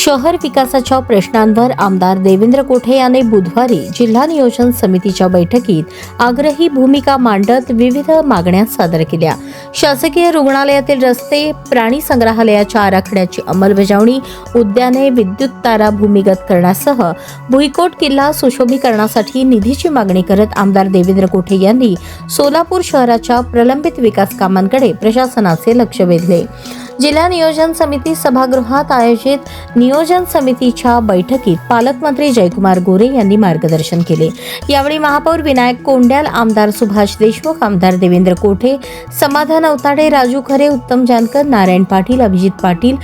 शहर विकासाच्या प्रश्नांवर आमदार देवेंद्र कोठे याने बुधवारी जिल्हा नियोजन समितीच्या बैठकीत आग्रही भूमिका मांडत विविध मागण्या सादर केल्या. शासकीय रुग्णालयातील रस्ते प्राणी संग्रहालयाच्या आराखड्याची अंमलबजावणी उद्याने विद्युत तारा भूमिगत करण्यासह भुईकोट किल्ला सुशोभीकरणासाठी निधीची मागणी करत आमदार देवेंद्र कोठे यांनी सोलापूर शहराच्या प्रलंबित विकास कामांकडे प्रशासनाचे लक्ष वेधले. जिल्हा नियोजन समिती सभागृहात आयोजित नियोजन समितीच्या बैठकीत पालकमंत्री जयकुमार गोरे यांनी मार्गदर्शन केले. यावेळी महापौर विनायक कोंड्याल आमदार सुभाष देशमुख आमदार देवेंद्र कोठे समाधान अवताडे राजू खरे उत्तम जानकर नारायण पाटील अभिजित पाटील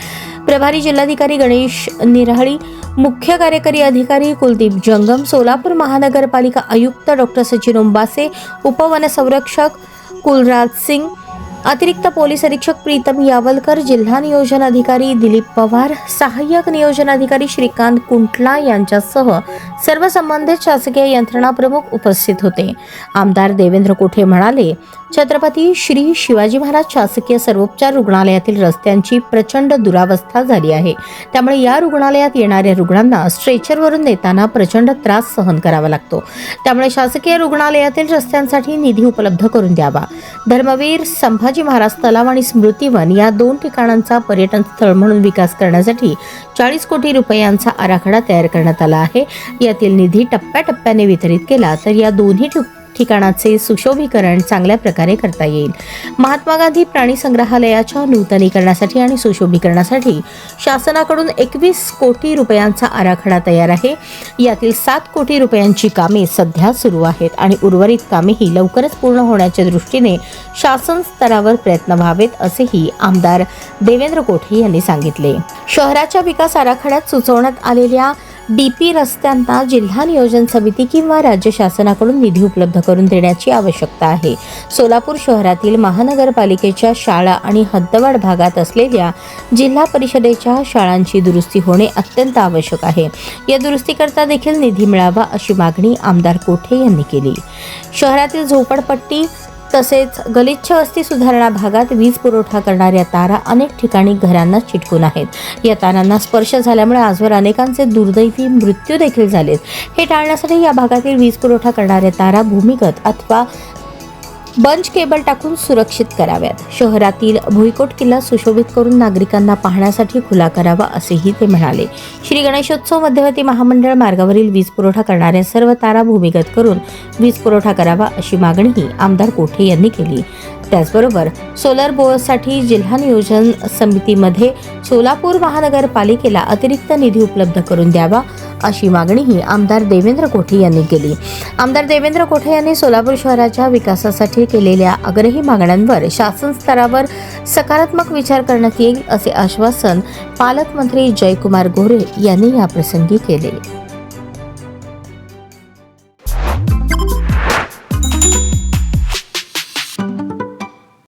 प्रभारी जिल्हाधिकारी गणेश निराळी मुख्य कार्यकारी अधिकारी कुलदीप जंगम सोलापूर महानगरपालिका आयुक्त डॉक्टर सचिन उंबासे उपवनसंरक्षक कुलराज सिंग अतिरिक्त पोलीस अधीक्षक प्रीतम यावलकर जिल्हा नियोजन अधिकारी दिलीप पवार सहाय्यक नियोजन अधिकारी श्रीकांत कुंटला यांच्यासह सर्व संबंधित शासकीय यंत्रणा प्रमुख उपस्थित होते. आमदार देवेंद्र कोठे म्हणाले छत्रपती श्री शिवाजी महाराज शासकीय सर्वोपचार रुग्णालयातील रस्त्यांची प्रचंड दुरावस्था झाली आहे. त्यामुळे या रुग्णालयात येणाऱ्या रुग्णांना स्ट्रेचरवरून नेताना प्रचंड त्रास सहन करावा लागतो. त्यामुळे शासकीय रुग्णालयातील रस्त्यांसाठी निधी उपलब्ध करून द्यावा. धर्मवीर संभाजी महाराज तलाव आणि स्मृतिवन या दोन ठिकाणांचा पर्यटन स्थळ म्हणून विकास करण्यासाठी चाळीस कोटी रुपयांचा आराखडा तयार करण्यात आला आहे. यातील निधी टप्प्याटप्प्याने वितरित केला तर या दोन्ही ठिकाणाचे सुशोभीकरण चांगल्या प्रकारे करता येईल. महात्मा गांधी प्राणी संग्रहालयाच्या नूतनीकरणासाठी आणि सुशोभीकरणासाठी शासनाकडून एकवीस कोटी रुपयांचा आराखडा तयार आहे. यातील सात कोटी रुपयांची कामे सध्या सुरू आहेत आणि उर्वरित कामेही लवकरच पूर्ण होण्याच्या दृष्टीने शासन स्तरावर प्रयत्न व्हावेत असेही आमदार देवेंद्र कोठे यांनी सांगितले. शहराच्या विकास आराखड्यात सुचवण्यात आलेल्या डी पी रस्त्यांना जिल्हा नियोजन समिती किंवा राज्य शासनाकडून निधी उपलब्ध करून देण्याची आवश्यकता आहे. सोलापूर शहरातील महानगरपालिकेच्या शाळा आणि हद्दवाड भागात असलेल्या जिल्हा परिषदेच्या शाळांची दुरुस्ती होणे अत्यंत आवश्यक आहे. या दुरुस्तीकरता देखील निधी मिळावा अशी मागणी आमदार कोठे यांनी केली. शहरातील झोपडपट्टी तसेच गलिच्छ वस्ती सुधारणा भागात वीज पुरवठा करणाऱ्या तारा अनेक ठिकाणी घरांना चिटकून आहेत. या तारांना स्पर्श झाल्यामुळे आजवर अनेकांचे दुर्दैवी मृत्यू देखील झालेत. हे टाळण्यासाठी या भागातील वीज पुरवठा करणाऱ्या तारा भूमिगत अथवा बंच केबल टाकून सुरक्षित कराव्यात. शहरातील भुईकोट किल्ला सुशोभित करून नागरिकांना पाहण्यासाठी खुला करावा असेही ते म्हणाले. श्री गणेशोत्सव मध्यवर्ती महामंडळ मार्गावरील वीज पुरवठा करणाऱ्या सर्व तारा भूमिगत करून वीज पुरवठा करावा अशी मागणीही आमदार कोठे यांनी केली. त्याचबरोबर सोलर बोअर्ससाठी जिल्हा नियोजन समितीमध्ये सोलापूर महानगरपालिकेला अतिरिक्त निधी उपलब्ध करून द्यावा अशी मागणीही आमदार देवेंद्र कोठे यांनी केली. आमदार देवेंद्र कोठे यांनी सोलापूर शहराच्या विकासासाठी केलेल्या आग्रही मागण्यांवर शासन स्तरावर सकारात्मक विचार करण्यात येईल असे आश्वासन पालकमंत्री जयकुमार गोरे यांनी याप्रसंगी केले.